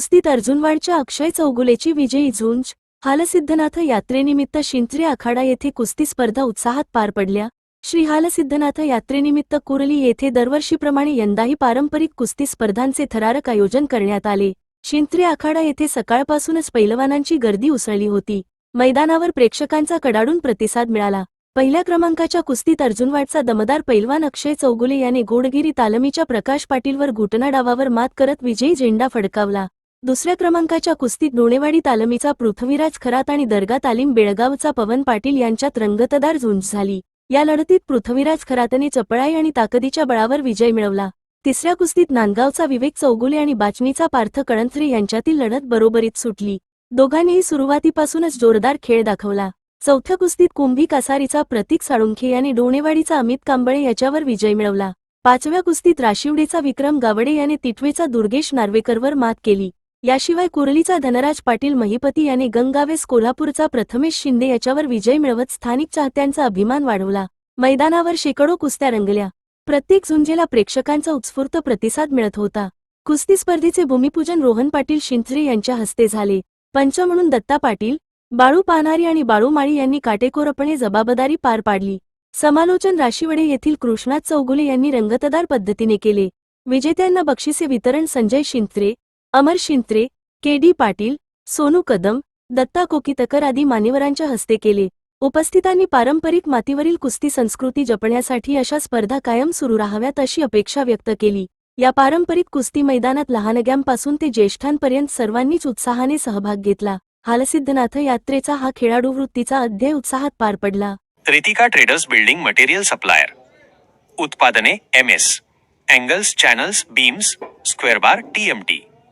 कुस्तीत अर्जुनवाडच्या अक्षय चौगुलेची विजयी झुंज हालसिद्धनाथ यात्रेनिमित्त शिंत्रे आखाडा येथे कुस्ती स्पर्धा उत्साहात पार पडल्या. श्री हालसिद्धनाथ यात्रेनिमित्त कुरली येथे दरवर्षीप्रमाणे यंदाही पारंपरिक कुस्ती स्पर्धांचे थरारक आयोजन करण्यात आले. शिंत्रे आखाडा येथे सकाळपासूनच पैलवानांची गर्दी उसळली होती. मैदानावर प्रेक्षकांचा कडाडून प्रतिसाद मिळाला. पहिल्या क्रमांकाच्या कुस्तीत अर्जुनवाडचा दमदार पैलवान अक्षय चौगुले याने गोडगिरी तालमीच्या प्रकाश पाटीलवर घुटना डावावर मात करत विजयी झेंडा फडकावला. दुसऱ्या क्रमांकाच्या कुस्तीत डोणेवाडी तालमीचा पृथ्वीराज खरात आणि दर्गा तालीम बेळगावचा पवन पाटील यांच्यात रंगतदार झुंज झाली. या लढतीत पृथ्वीराज खरातने चपळाई आणि ताकदीच्या बळावर विजय मिळवला. तिसऱ्या कुस्तीत नांदगावचा विवेक चौगुले आणि बाचणीचा पार्थ कळंथरे यांच्यातील लढत बरोबरीत सुटली. दोघांनीही सुरुवातीपासूनच जोरदार खेळ दाखवला. चौथ्या कुस्तीत कुंभी कासारीचा प्रतीक साळुंखे याने डोणेवाडीचा अमित कांबळे याच्यावर विजय मिळवला. पाचव्या कुस्तीत राशिवडेचा विक्रम गावडे याने तिटवेचा दुर्गेश नार्वेकरवर मात केली. याशिवाय कुरलीचा धनराज पाटील महिपती याने गंगावेस कोल्हापूरचा प्रथमेश शिंदे याच्यावर विजय मिळवत स्थानिक चाहत्यांचा अभिमान वाढवला. मैदानावर शेकडो कुस्त्या रंगल्या. प्रत्येक झुंजेला प्रेक्षकांचा उत्स्फूर्त प्रतिसाद मिळत होता. कुस्ती स्पर्धेचे भूमिपूजन रोहन पाटील शिंत्रे यांच्या हस्ते झाले. पंच म्हणून दत्ता पाटील बाळू पानारी आणि बाळू माळी यांनी काटेकोरपणे जबाबदारी पार पाडली. समालोचन राशीवडे येथील कृष्णात चौगुले यांनी रंगतदार पद्धतीने केले. विजेत्यांना बक्षिसे वितरण संजय शिंत्रे अमर शिंत्रे के डी पाटील सोनू कदम दत्ता कोकितकर आदी मान्यवरांच्या हस्ते केले. उपस्थितांनी पारंपरिक मातीवरील कुस्ती संस्कृती जपण्यासाठी अशा स्पर्धा कायम सुरू राहाव्यात अशी अपेक्षा व्यक्त केली. या पारंपरिक कुस्ती मैदानात लहानग्यांपासून ते ज्येष्ठांपर्यंत सर्वांनीच उत्साहाने सहभाग घेतला. हालसिद्धनाथ यात्रेचा हा खेळाडू वृत्तीचा अध्याय उत्साहात पार पडला. Ritika traders building material supplier. उत्पादने M S. Angles channels beams square bar TMT